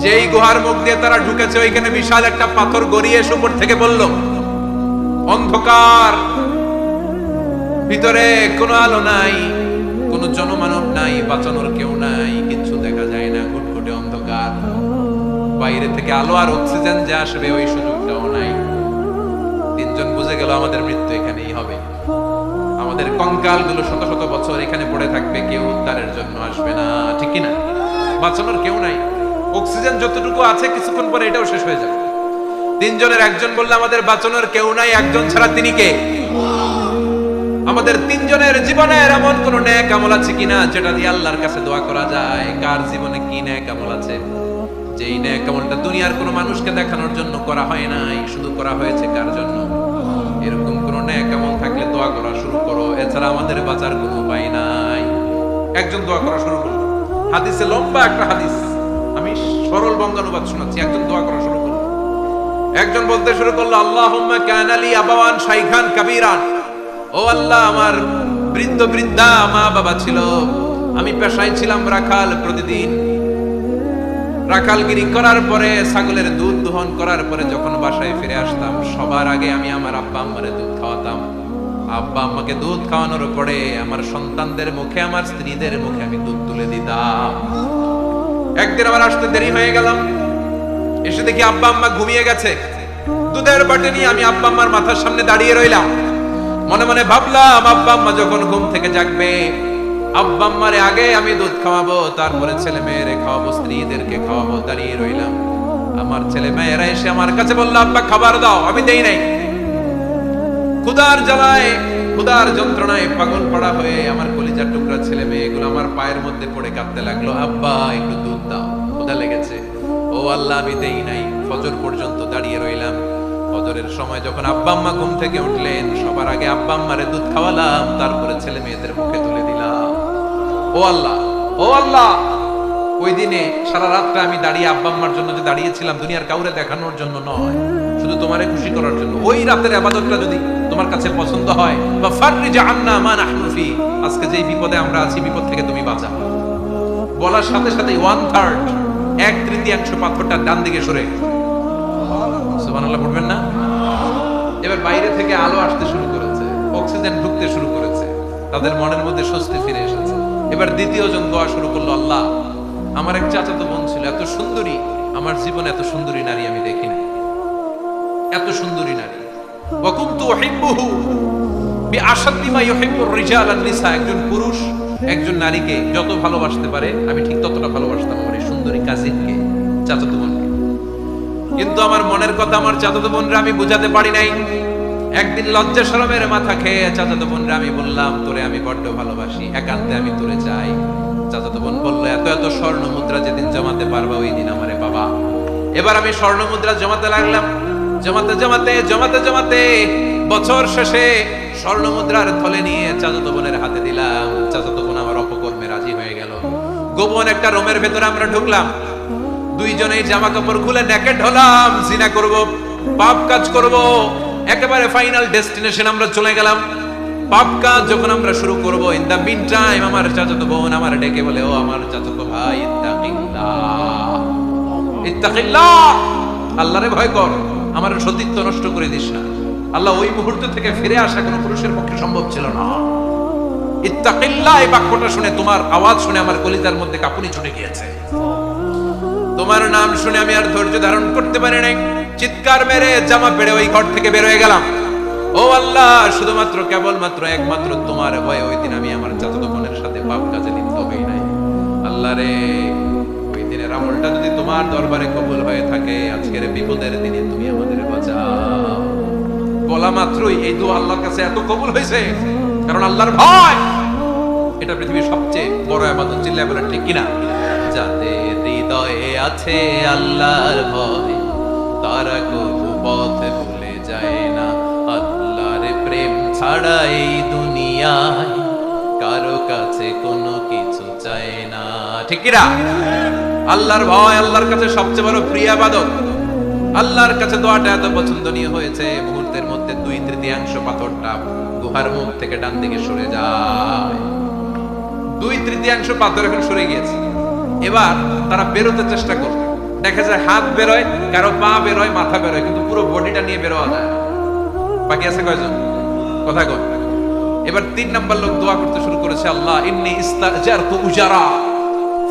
যেই গুহার মুখ দিয়ে তারা ঢুকেছে, ওইখানে বিশাল একটা পাথর গড়িয়ে এসে উপর থেকে বলল, অন্ধকার, ভিতরে কোনো আলো নাই, কোনো জনমানব নাই, বাঁচানোর কেউ নাই, কিচ্ছু দেখা যায় না, ঘুটঘুটে অন্ধকার। বাইরে থেকে আলো আর অক্সিজেন যে আসবে, ওই সুযোগটাও নাই। তিনজন বুঝে গেল আমাদের মৃত্যু এখানেই হবে। আমাদের কঙ্কালগুলো শত শত বছর এখানে পড়ে থাকবে, কেউ উদ্ধারের জন্য আসবে না, ঠিক না? বাঁচানোর কেউ নাই। অক্সিজেন যতটুকু আছে কিছুক্ষণ পরে এটাও শেষ হয়ে যাবে। তিনজনের, একজন বললে আমাদের বাঁচানোর কেউ নাই, একজন ছাড়া তিনি কে? আমাদের তিনজনের জীবনের এমন কোন আছে কিনা যেটা দিয়ে আল্লাহর কাছে দোয়া করা যায়? কার জীবনে কি আছে? দুনিয়ার কোনো মানুষকে দেখানোর জন্য করা হয় নাই, শুধু করা হয়েছে কার জন্য? এরকম কোন ন্যাক আমল থাকলে দোয়া করা শুরু করো, এছাড়া আমাদের বাঁচার কোনো উপায় নাই। একজন দোয়া করা শুরু করল। হাদিসে লম্বা একটা হাদিস। সরল বঙ্গানুবাদ শোনাচ্ছি, একজন দোয়া করা শুরু করল। একজন বলতে শুরু করল, আল্লাহুম্মা কানালি আবাওয়ান কাবীরান। ও আল্লাহ, আমার বৃদ্ধ বৃদ্ধা, মা বাবা ছিল। আমি পেশায় ছিলাম রাখাল প্রতিদিন। রাখালগিরি করার পরে, ছাগলের দুধ দোহন করার পরে যখন বাসায় ফিরে আসতাম, সবার আগে আমি আমার আব্বা আম্মারে দুধ খাওয়াতাম। আব্বা আম্মাকে দুধ খাওয়ানোর পরে আমার সন্তানদের মুখে, আমার স্ত্রীদের মুখে আমি দুধ তুলে দিতাম। একদিন আমার আসতে দেরি হয়ে গেলাম। এসে দেখি আব্বা আম্মা ঘুমিয়ে গেছে। দুধের বাটি নিয়ে আমি আব্বা আম্মার মাথার সামনে দাঁড়িয়ে রইলাম। মনে মনে ভাবলাম, আব্বা আম্মা যখন ঘুম থেকে জাগবে, আব্বা আম্মারে আগে আমি দুধ খাওয়াবো, তারপরে ছেলে মেয়েরে খাওয়াবো, স্ত্রীদেরকে খাওয়াবো, দাঁড়িয়ে রইলাম। আমার ছেলে মেয়েরা এসে আমার কাছে বলল, আব্বা, খাবার দাও, আমি দেই নাই। ক্ষুদার জ্বালায় ক্ষুদার যন্ত্রণায় পাগল পড়া হয়ে আমার কলিজার টুকরা ছেলে মেয়েগুলো আমার পায়ের মধ্যে পড়ে কাঁদতে লাগল, আব্বা, একটু দুধ দাও। ক্ষুদা লেগেছে। ও আল্লাহ, আমি দেই নাই। ফজর পর্যন্ত দাঁড়িয়ে রইলাম। ফজরের সময় যখন আব্বা আম্মা ঘুম থেকে উঠলেন, সবার আগে আব্বা আম্মারে দুধ খাওয়ালাম, তারপরে ছেলে মেয়েদের মুখে তুলে দিলাম। ও আল্লাহ ও আল্লাহ! ওই দিনে সারা রাতটা আমি দাঁড়িয়ে আব্বা আম্মার জন্য যে দাঁড়িয়েছিলাম, দুনিয়ার কাউরে দেখানোর জন্য নয়, শুধু তোমারে খুশি করার জন্য। ওই রাতের আবাদতটা যদি তোমার কাছে পছন্দ হয়, বা ফাররি জাহান্না মা নাহনু ফি, আজকে যেই বিপদে আমরা আছি, বিপদ থেকে তুমি বাঁচাও। বলার সাথে সাথে ওয়ান থার্ড এক তৃতীয়াংশ পাথরটা ডান দিকে সরে সুবহানাল্লাহ, পড়বেন না? এবার বাইরে থেকে আলো আসতে শুরু করেছে, অক্সিজেন ঢুকতে শুরু করেছে, তাদের মনের মধ্যে স্বস্তি ফিরে এসেছে। এবার দ্বিতীয় জন দোয়া শুরু করল, আল্লাহ, আমার এক চাচাতো বোন ছিল, এত সুন্দরী, আমার জীবনে এত সুন্দরী নারী আমি দেখি না এত সুন্দরী নারী। একজন পুরুষ, একজন নারীকে যত ভালোবাসতে পারে, আমি ঠিক ততটা ভালোবাসতাম আমার এই সুন্দরী কাজিনকে, চাচাতো বোনকে। কিন্তু আমার মনের কথা আমার চাচাতো বোনরা আমি বুঝাতে পারি নাই। একদিন লজ্জা শরমের মাথা খেয়ে চাচাতো বোনরা আমি বললাম, তোরে আমি বড্ড ভালোবাসি, একান্তে আমি তোরে চাই। চাচাতো বোন বলল, এত এত স্বর্ণ মুদ্রা যেদিন জমাতে পারবা, ওই দিন আমারে বাবা এবার আমি স্বর্ণ মুদ্রা জমাতে লাগলাম। জমাতে জমাতে জমাতে জমাতে বছর শেষে স্বর্ণ মুদ্রার থলে নিয়ে চাচাতো বোনের হাতে দিলাম। চাচাতো বোন আমার অপকর্মে রাজি হয়ে গেল। গোপন একটা রোমের ভেতরে আমরা ঢুকলাম। দুইজনেই জামা কাপড় খুলে নেকেট হলাম। জিনা করব, পাপ কাজ করব। একেবারে ফাইনাল ডেস্টিনেশন আমরা চলে গেলাম। পাপ কাজ যখন আমরা শুরু করব ইন দা মিন টাইম আমার চাচাতো বোন আমার ডেকে বলে, ও আমার চাচাতো ভাই, ইত্তাকিল্লাহ। ইত্তাকিল্লাহ! আল্লাহরে ভয় কর। আমার সতীত্ব নষ্ট করে দিস না। আল্লাহ ওই মুহূর্ত থেকে ফিরে আসা কোনো পুরুষের পক্ষে সম্ভব ছিল না। ইত্তাকিল্লাহ, এই বাক্যটা শুনে তোমার আওয়াজ শুনে আমার কলিজার মধ্যে কাপুনি ছুটে গিয়েছে। তোমার নাম শুনে আমি আর ধৈর্য ধারণ করতে পারি নাই। চিৎকার মেরে জামা পেড়ে ওই ঘর থেকে বের হয়ে গেলাম। ও আল্লাহ, শুধুমাত্র কেবলমাত্র একমাত্র তোমার ভয়ে ওই দিন আমি আমার চাচাতো বোনের সাথে পাপ কাজে লিপ্ত হই নাই। আল্লাহ রে আমলটা যদি তোমার দরবারে কবুল হয়ে থাকে, আজকের বিপদের দিনে তুমি আমাদের বাঁচাও। বলা মাত্রই এই দোয়া আল্লাহর কাছে এত কবুল হয়েছে, কারণ আল্লাহর ভয়, এটা পৃথিবীর সবচেয়ে বড় আবাদত চিল্লায় বলে ঠিক কিনা? যাতে হৃদয়ে আছে আল্লাহর ভয়, তারা কবু পথ ভুলে যায় না। আল্লাহর প্রেম ছাড়া এই দুনিয়ায় কারও কাছে কোনো কিছু চায় না। ঠিক কিনা? আল্লাহর ভয় আল্লাহর কাছে সবচেয়ে বড় প্রিয় বাদক আল্লাহর কাছে দোয়াটা এত পছন্দনীয় হয়েছে, মুহূর্তের মধ্যে দুই তৃতীয়াংশ পাথরটা গুহার মুখ থেকে ডান দিকে সরে যায়। দুই তৃতীয়াংশ পাথর এখন সরে গিয়েছে। এবার তারা বেরোতে চেষ্টা করবে। দেখা যায় হাত বেরোয়, কারও পা বেরোয়, মাথা বেরোয়, কিন্তু পুরো বডিটা নিয়ে বেরোয়া যায় বাকি আছে কয়জন? কথা কয়। এবার তিন নাম্বার লোক দোয়া করতে শুরু করেছে, আল্লাহ, ইন্নি ইস্তাজারতু উজারা।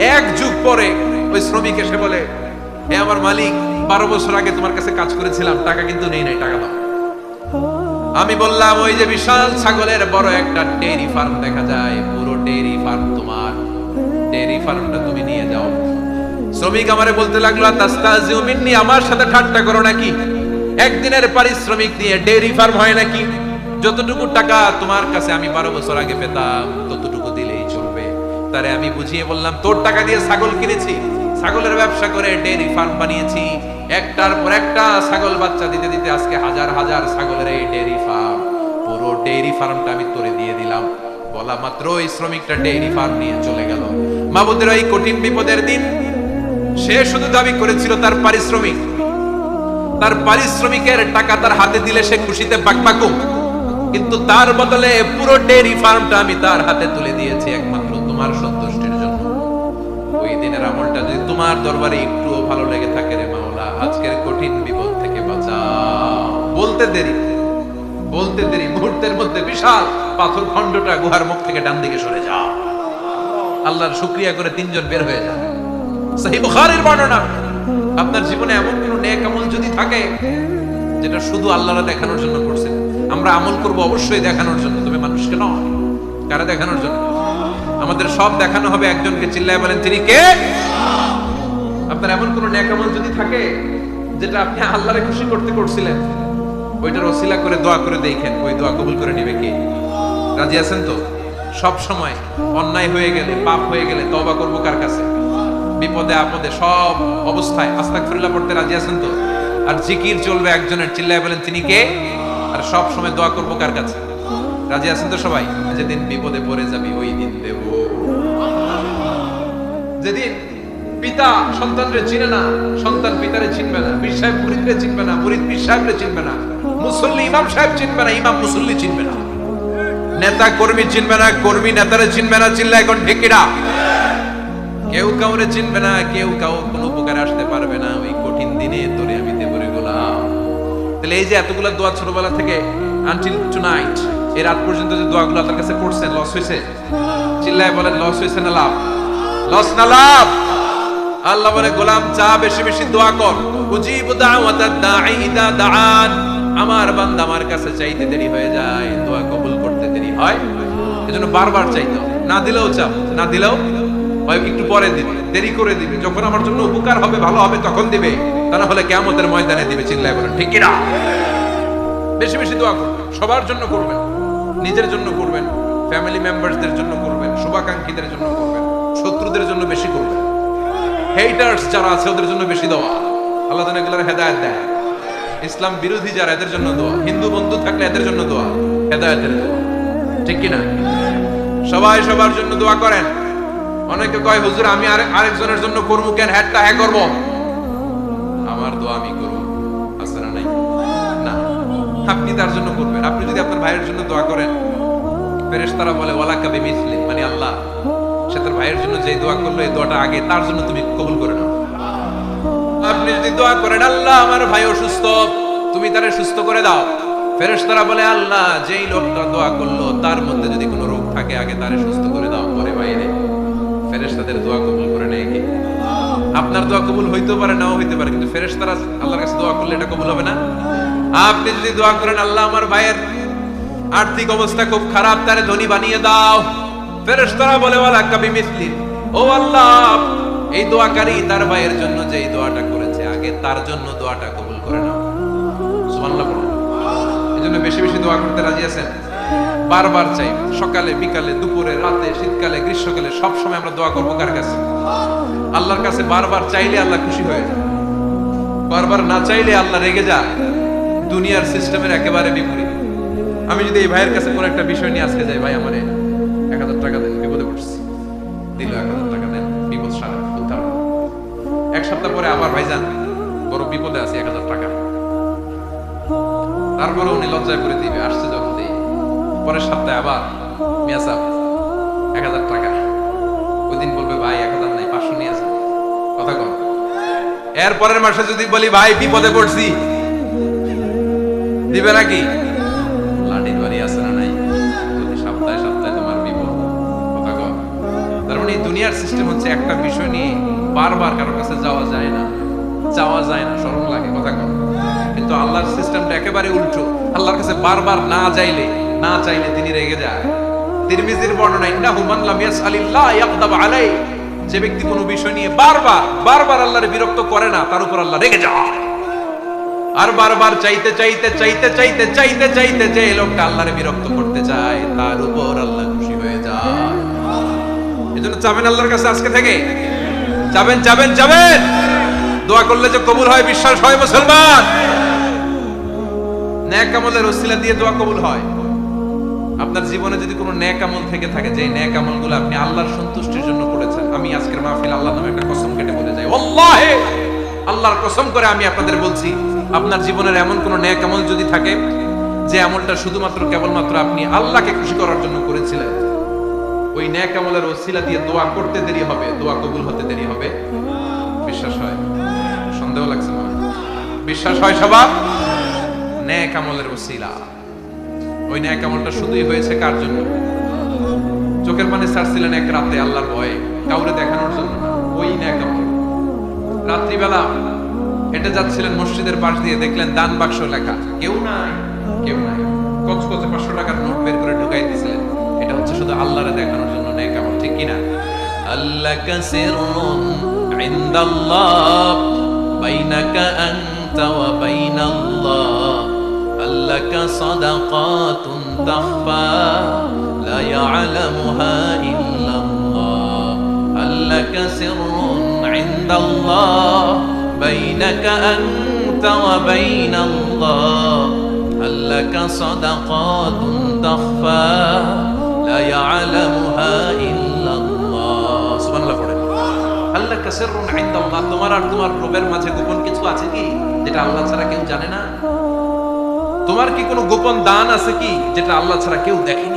এক যুগ পরে ওই শ্রমিক এসে বলে হে আমার মালিক, বারো বছর আগে তোমার কাছে কাজ করেছিলাম, টাকা কিন্তু নেই নাই, টাকা দাও। আমি বললাম, ওই যে বিশাল ছাগলের বড় একটা ডেরি ফার্ম দেখা যায়, পুরো ডেরি ফার্ম তোমার। ডেরি ফার্মটা তুমি নিয়ে যাও। শ্রমিক আমারে বলতে লাগল তাস্তাজিউ মিন্নি আমার সাথে ঠাট্টা করো নাকি? একদিনের পারিশ্রমিক দিয়ে ডেরি ফার্ম হয় নাকি? যতটুকু টাকা তোমার কাছে আমি বারো বছর আগে পেতাম, ততটুকু তারে আমি বুঝিয়ে বললাম, তোর টাকা দিয়ে ছাগল কিনেছি। ছাগলের ব্যবসা করে ডেরি ফার্ম বানিয়েছি। একটার পর একটা ছাগল বাচ্চা দিতে দিতে আজকে হাজার হাজার ছাগলের এই ডেরি ফার্ম। পুরো ডেরি ফার্মটা আমি তোরে দিয়ে দিলাম। বলা মাত্র ওই শ্রমিকটা ডেরি ফার্ম নিয়ে চলে গেল। মাবুদের এই কঠিন বিপদের দিন সে শুধু দাবি করেছিল তার পারিশ্রমিক। তার পারিশ্রমিকের টাকা তার হাতে দিলে সে খুশিতে বাকবাকুম কিন্তু তার বদলে পুরো ডেরি ফার্মটা আমি তার হাতে তুলে দিয়েছি একমাত্র। তোমার সন্তুষ্টির জন্য। ওই দিনের আমলটা যদি তোমার দরবারে একটুও ভালো লেগে থাকে রে মাওলা, আজকের কঠিন বিপদ থেকে বাঁচাও। বলতে দেরি বলতে দেরি, মুহূর্তের মধ্যে বিশাল পাথর খণ্ডটা গুহার মুখ থেকে ডান দিকে সরে যাও। আল্লাহর শুক্রিয়া করে তিনজন বের হয়ে যায় সহি বুখারীর বর্ণনা, আপনার জীবনে এমন কোন নেক আমল যদি থাকে, যেটা শুধু আল্লাহরা দেখানোর জন্য করছেন আমরা আমল করব অবশ্যই দেখানোর জন্য, তবে মানুষকে নয়, কারা দেখানোর জন্য? আমাদের সব দেখানো হবে, একজনকে চিল্লায় বলেন, তিনি কে? আপনার এমন কোন নেক আমল যদি থাকে, যেটা আপনি আল্লাহরে খুশি করতে করছিলেন, ওইটার ওসিলা করে দোয়া করে দেখেন, ওই দোয়া কবুল করে নেবে কে? রাজি আছেন তো? সব সময় অন্যায় হয়ে গেলে, পাপ হয়ে গেলে তবা করব কার কাছে? বিপদে আপদে সব অবস্থায় আস্তাগফিরুল্লাহ পড়তে রাজি আছেন তো? আর জিকির চলবে একজনের, চিল্লায় বলেন, তিনি কে? আর সব সময় দোয়া করব কার কাছে? রাজি আছেন তো সবাই? যেদিন বিপদে পড়ে যাবি, ওই দিন দেব। যেদিন পিতা সন্তানরে চিনে না, সন্তান পিতারে চিনবে না, পীর সাহেব মুরিদরে চিনবে না, মুরিদ পীর সাহেবরে চিনবে না, মুসল্লি ইমাম সাহেব চিনবে না, ইমাম মুসল্লি চিনবে না। নেতা কর্মী চিনবে না, কর্মী নেতারে চিনবে না, চিনলে এখন ঠিকিরা কেউ কাউরে চিনবে না, কেউ কাউ কোনো উপকারে আসতে পারবে না। ওই কঠিন দিনে তোরে আমি দেবরে গোলাম। তাহলে এই যে এতগুলো দোয়া ছোটবেলা থেকে আনটিল টুনাইট এই রাত পর্যন্ত যে দোয়াগুলো আপনার কাছে করছেন লস হয়েছে? চিল্লায় বলেন লস হয়েছে না লাভ? লস না লাভ? আল্লাহ বলে, গোলাম চা বেশি বেশি দোয়া কর। উজিবু দাওয়াতাদ দাঈ ইদা দাআন। আমার বান্দা আমার কাছে চাইতে দেরি হয়ে যায়। দোয়া কবুল করতে দেরি হয়। এজন্য বারবার চাইতো না দিলেও চাও না দিলেও হয় একটু পরে দিবে, দেরি করে দিবে। যখন আমার জন্য উপকার হবে, ভালো হবে, তখন দিবে। তা না হলে কেমতের ময়দানে দিবে, চিল্লায় বলেন, ঠিক কিনা বেশি বেশি দোয়া করবেন, সবার জন্য করবেন। নিজের জন্য করবেন ফ্যামিলি মেম্বারসদের জন্য করবেন, শুভাকাঙ্ক্ষীদের জন্য করবেন, শত্রুদের জন্য বেশি করবেন। হেটার্স যারা আছে, ওদের জন্য বেশি দেওয়া আল্লাহ যেন এগুলোর হেদায়ত দেয় ইসলাম বিরোধী যারা, এদের জন্য দোয়া। হিন্দু বন্ধু থাকলে এদের জন্য দোয়া। হেদায়তের দোয়া। ঠিক কিনা? সবাই সবার জন্য দোয়া করেন। অনেকে কয়, হুজুর, আমি আরেক আরেকজনের জন্য করব কেন? হ্যাটটা হ্যাঁ করব? আমার দোয়া আমি তার জন্য করবেন? আপনি যদি আপনার ভাইয়ের জন্য দোয়া করেন, ফেরেশতারা বলে ওয়ালা কাবি মিসলি মানে আল্লাহ। সে তার ভাইয়ের জন্য যে দোয়া করল, এই দোয়াটা আগে তার জন্য তুমি কবুল করে নাও। আপনি যদি দোয়া করেন, আল্লাহ, আমার ভাই অসুস্থ, তুমি তারে সুস্থ করে দাও। ফেরেশতারা বলে, আল্লাহ, যেই লোকটা দোয়া করল, তার মধ্যে যদি কোনো রোগ থাকে, আগে তারে সুস্থ করে দাও, পরে বাইরে ফেরেশতাদের দোয়া কবুল করে নেয় কি? আপনার দোয়া কবুল হইতেও পারে, নাও হইতে পারে, কিন্তু ফেরেশতারা আল্লাহর কাছে দোয়া করলে এটা কবুল হবে না? আপনি যদি দোয়া করেন, আল্লাহ আমার ভাইয়ের আর্থিক অবস্থা খুব খারাপ, তারে ধনী বানিয়ে দাও। ফেরেশতারা বলে, ওয়ালা কাবি মিসলিন। ও আল্লাহ, এই দোয়াকারী তার ভাইয়ের জন্য যে এই দোয়াটা করেছে, আগে তার জন্য দোয়াটা কবুল করে নাও। সুবহানাল্লাহ এই জন্য বেশি বেশি দোয়া করতে রাজি আছেন? বারবার চাই, সকালে, বিকালে, দুপুরে, রাতে, শীতকালে, গ্রীষ্মকালে, সব সময় আমরা দোয়া করব কার কাছে? আল্লাহর কাছে বারবার চাইলে আল্লাহ খুশি হয়ে যায়। বারবার না চাইলে আল্লাহ রেগে যায়। দুনিয়ার সিস্টেমের একেবারে বিপরীত। আমি যদি এই ভাইয়ের কাছে কোনো একটা বিষয় নিয়ে আজকে যাই, ভাই, আমারে এক হাজার টাকা দেন, বিপদে পড়ছি। দিল এক হাজার টাকা দেন, বিপদ সারা উদ্ধার এক সপ্তাহ পরে আবার ভাইজান, বড় বিপদে আছে, এক হাজার টাকা। তারপরে উনি লজ্জায় করে দিবে, আসছে যখন দিই। পরের সপ্তাহে আবার মিয়া সাহেব, এক হাজার টাকা। ওই দিন বলবে, ভাই, এক হাজার নাই, পাঁচশো নিয়ে আসে। কথা কম এর পরের মাসে যদি বলি, ভাই, বিপদে পড়ছি। দিবে নাকি? লাঠির বাড়ি আছে না নাই? সপ্তাহে সপ্তাহে তোমার বিপদ তার মানে দুনিয়ার সিস্টেম হচ্ছে একটা বিষয় নিয়ে বারবার কারোর কাছে যাওয়া যায় না। যাওয়া যায় না লাগে, কথা কিন্তু আল্লাহর সিস্টেমটা একেবারে উল্টো। আল্লাহর কাছে বারবার না চাইলে না চাইলে তিনি রেগে যায়। তিরমিজির বর্ণনা ইন্নাহু মান লাম ইয়াসআলিল্লাহ ইয়াকদাব আলাই যে ব্যক্তি কোনো বিষয় নিয়ে বারবার বারবার আল্লাহর বিরক্ত করে না, তার উপর আল্লাহ রেগে যায়। আর বারবার চাইতে চাইতে চাইতে চাইতে চাইতে চাইতে যে লোকটা আল্লাহরে বিরক্ত করতে চায়, তার উপর আল্লাহ খুশি হয়ে যায়। এজন্য চাবেন আল্লাহর কাছে আজকে থেকে? যাবেন যাবেন যাবেন। দোয়া করলে যে কবুল হয়, বিশ্বাস হয় মুসলমান। ন্যাক আমলের ওসিলা দিয়ে দোয়া কবুল হয়। আপনার জীবনে যদি কোনো ন্যাক আমল থেকে থাকে যে ন্যাক আমলগুলো আপনি আল্লাহর সন্তুষ্টির জন্য করেছেন, আমি আজকের মাহফিল আল্লাহ নামে একটা কসম কেটে বলে যাই। আল্লাহে আল্লাহর কসম করে আমি আপনাদের বলছি আপনার জীবনের এমন কোন ন্যাক আমল যদি থাকে, যে আমলটা শুধুমাত্র কেবলমাত্র আপনি আল্লাহকে খুশি করার জন্য করেছিলেন, ওই ন্যাক আমলের ওসিলা দিয়ে দোয়া করতে দেরি হবে, দোয়া কবুল হতে দেরি হবে। বিশ্বাস হয়? সন্দেহ লাগছে না? বিশ্বাস হয় সবার? ন্যাক আমলের ওসিলা। ওই ন্যাক আমলটা শুধুই হয়েছে কার জন্য? চোখের পানি ছাড়ছিলেন এক রাতে আল্লাহর ভয়ে, কাউরে দেখানোর জন্য ওই ন্যাক আমল। রাত্রিবেলা হেঁটে যাচ্ছিলেন মসজিদের পাশ দিয়ে, দেখলেন দান বাক্স লেখা। কেউ নাই কেউ নাই। কচকচে পাঁচশো টাকার নোট বের করে ঢুকাই দিয়েছিলেন। এটা হচ্ছে শুধু আল্লাহরে দেখানোর জন্য নেই, কেমন? ঠিক কিনা? আল্লাহ কাসিরুন ইনদাল্লাহ, বাইনাকা আনতা ওয়া বাইনাল্লাহ। আল্লাকা সাদাকাতুন তাখফা লা بينك أنت وبين الله هل لك صدقات تخفى لا يعلمها إلا الله سبحان الله পড়ে আল্লাহ কাসির عند الله তোমার আর তোমার রবের মাঝে গোপন কিছু আছে কি যেটা আল্লাহ ছাড়া কেউ জানে না তোমার কি কোনো গোপন দান আছে কি যেটা আল্লাহ ছাড়া কেউ দেখেনি সুবহানাল্লাহ পড়ো